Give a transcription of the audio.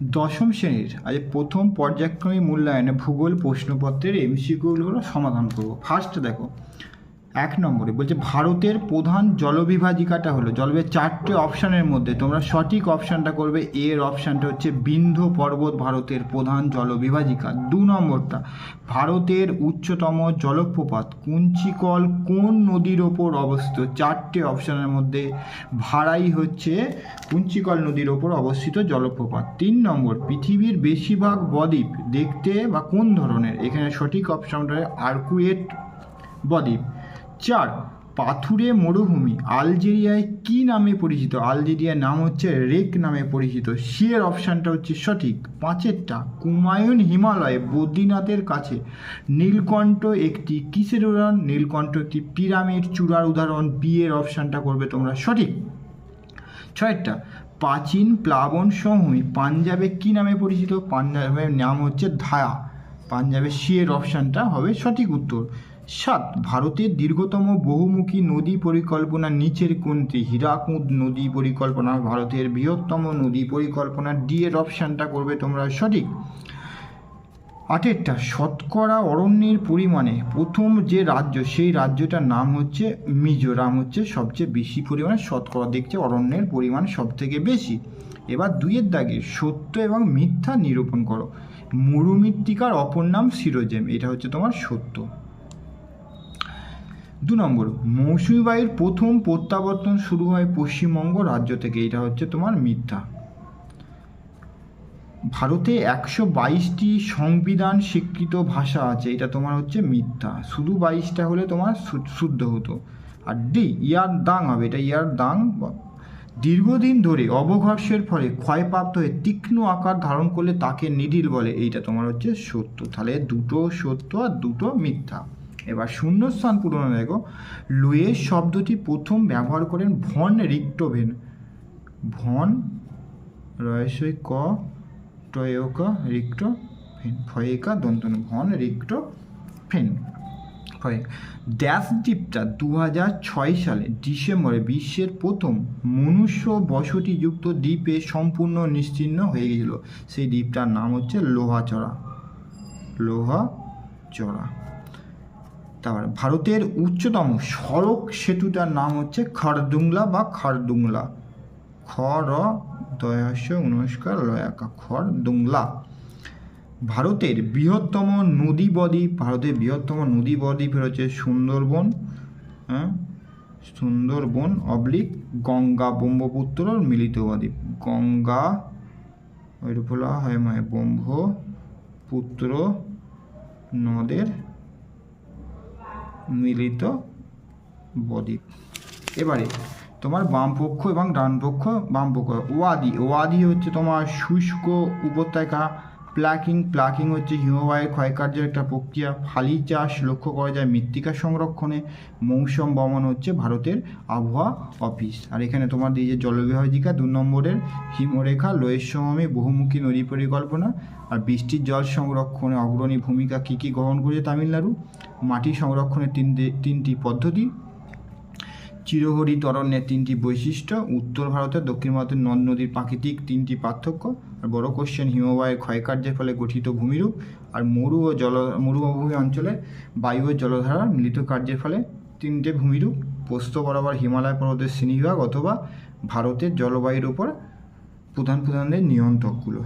দশম শ্রেণির আজ প্রথম পর্যায়ক্রমিক মূল্যায়নে ভূগোল প্রশ্নপত্রের এমসিকিউগুলো সমাধান করব। ফার্স্ট দেখো এক নম্বরে বলছে, ভারতের প্রধান জলবিভাজিকাটা হলো, জলবিভাগ চারটে অপশানের মধ্যে তোমরা সঠিক অপশানটা করবে, এর অপশানটা হচ্ছে বিন্ধ্য পর্বত ভারতের প্রধান জলবিভাজিকা। দু নম্বরটা, ভারতের উচ্চতম জলপ্রপাত কুঞ্চিকল কোন নদীর ওপর অবস্থিত? চারটে অপশানের মধ্যে ভাড়াই হচ্ছে কুঞ্চিকল নদীর ওপর অবস্থিত জলপ্রপাত। তিন নম্বর, পৃথিবীর বেশিরভাগ বদ্বীপ দেখতে বা কোন ধরনের? এখানে সঠিক অপশানটা আর্কুয়েট বদ্বীপ। চার, পাথুরে মরুভূমি, আলজেরিয়ায় কি নামে পরিচিত? আলজেরিয়ার নাম হচ্ছে রেক নামে পরিচিত। সিয়ের অপশানটা হচ্ছে সঠিক। পাঁচেরটা কুমায়ুন হিমালয়ে, বদ্রীনাথের কাছে। নীলকণ্ঠ একটি কিসের উদাহরণ? নীলকণ্ঠ একটি পিরামিড চূড়ার উদাহরণ। বিয়ের অপশানটা করবে তোমরা সঠিক। ছয়টা প্রাচীন প্লাবন সমভূমি, পাঞ্জাবে কি নামে পরিচিত? পাঞ্জাবের নাম হচ্ছে ধায়া। পাঞ্জাবের সিয়ের অপশানটা হবে সঠিক উত্তর। সাত, ভারতের দীর্ঘতম বহুমুখী নদী পরিকল্পনা নিচের কোনটি হীরাকুদ নদী পরিকল্পনা, ভারতের বৃহত্তম নদী পরিকল্পনা ডি এর অপশানটা করবে তোমরা সঠিক। আটেরটা, শতকরা অরণ্যের পরিমাণে প্রথম যে রাজ্য, সেই রাজ্যটার নাম হচ্ছে মিজোরাম, হচ্ছে সবচেয়ে বেশি পরিমাণে শতকরা, দেখছে অরণ্যের পরিমাণ সব থেকে বেশি। এবার দুইয়ের দাগে, সত্য এবং মিথ্যা নিরূপণ করো। মরুমৃত্তিকার অপর নাম সিরোজেম, এটা হচ্ছে তোমার সত্য। দু নম্বর মৌসুমী বায়ুর প্রথম প্রত্যাবর্তন শুরু হয় পশ্চিমবঙ্গ রাজ্য থেকে, এটা হচ্ছে তোমার মিথ্যা। ভারতে একশো বাইশটি সংবিধান স্বীকৃত ভাষা আছে, এটা তোমার হচ্ছে মিথ্যা। শুধু বাইশটা হলে তোমার শুদ্ধ হতো। আর ডি, ইয়ার দাং হবে, এটা ইয়ার দাং দীর্ঘদিন ধরে অবঘর্ষের ফলে ক্ষয়প্রাপ্ত হয়ে তীক্ষ্ণ আকার ধারণ করলে তাকে নিডিল বলে, এইটা তোমার হচ্ছে সত্য। তাহলে দুটো সত্য আর দুটো মিথ্যা। এবার শূন্যস্থান পূরণে দেখো। লুয়ের শব্দটি প্রথম ব্যবহার করেন ভন রিক্টোভেন। ভন রয়সই ক, টয়কা রিক্টো ফেন ফয়েকা দন্তন, ভন রিক্টো ফেন হয়। ড্যাশ দ্বীপটা দু হাজার ছয় সালে ডিসেম্বরে বিশ্বের প্রথম মনুষ্য বসতিযুক্ত দ্বীপে সম্পূর্ণ নিশ্চিহ্ন হয়ে গেছিল সেই দ্বীপটার নাম হচ্ছে লোহাচড়া। লোহাচড়া। তারপর ভারতের উচ্চতম সড়ক সেতুটার নাম হচ্ছে খড়দুংলা বা খড়দুংলা। খ র দয়াস্য নমস্কার লয়াকা খড়দুংলা। ভারতের বৃহত্তম নদী বদ্বীপ, ভারতের বৃহত্তম নদী বদ্বীপ হচ্ছে সুন্দরবন হ্যাঁ? সুন্দরবন অবলিক গঙ্গা ব্রহ্মপুত্র মিলিত বদ্বীপ। গঙ্গা ওই বলা হয় মানে ব্রহ্মপুত্র নদের মিলিত বদ্বীপ। এবারে তোমার বামপক্ষ এবং ডানপক্ষ, বামপক্ষ বাম পক্ষ ওয়াদি। ওয়াদি হচ্ছে তোমার শুষ্ক উপত্যকা প্লাকিং প্লাকিং হচ্ছে হিমবাহের ক্ষয়কার্যের একটা প্রক্রিয়া। ফালি চাষ লক্ষ্য করা যায় মৃত্তিকা সংরক্ষণে। মৌসুম বমন হচ্ছে ভারতের আবহাওয়া অফিস। আর এখানে তোমার দিয়ে যে জলবিভাজিকা, দু নম্বরের হিমরেখা লোয়ের সমমে বহুমুখী নদী পরিকল্পনা। আর বৃষ্টির জল সংরক্ষণে অগ্রণী ভূমিকা কী কী গ্রহণ করেছে তামিলনাড়ু? মাটি সংরক্ষণের তিনটে, তিনটি পদ্ধতি। চিরহরিত অরণ্যের তিনটি বৈশিষ্ট্য, উত্তর ভারতের দক্ষিণ ভারতের নদ নদীর প্রাকৃতিক তিনটি পার্থক্য, আর বড় কোশ্চেন হিমবাহের ক্ষয়কার্যের ফলে গঠিত ভূমিরূপ, আর মরু ও জল মরুভূমি অঞ্চলে বায়ু ও জলধারার মিলিত কার্যের ফলে তিনটে ভূমিরূপ পোস্ত বরাবর হিমালয় পর্বতের শ্রেণীবিভাগ অথবা ভারতের জলবায়ুর উপর প্রধান প্রধানদের নিয়ন্ত্রকগুলো।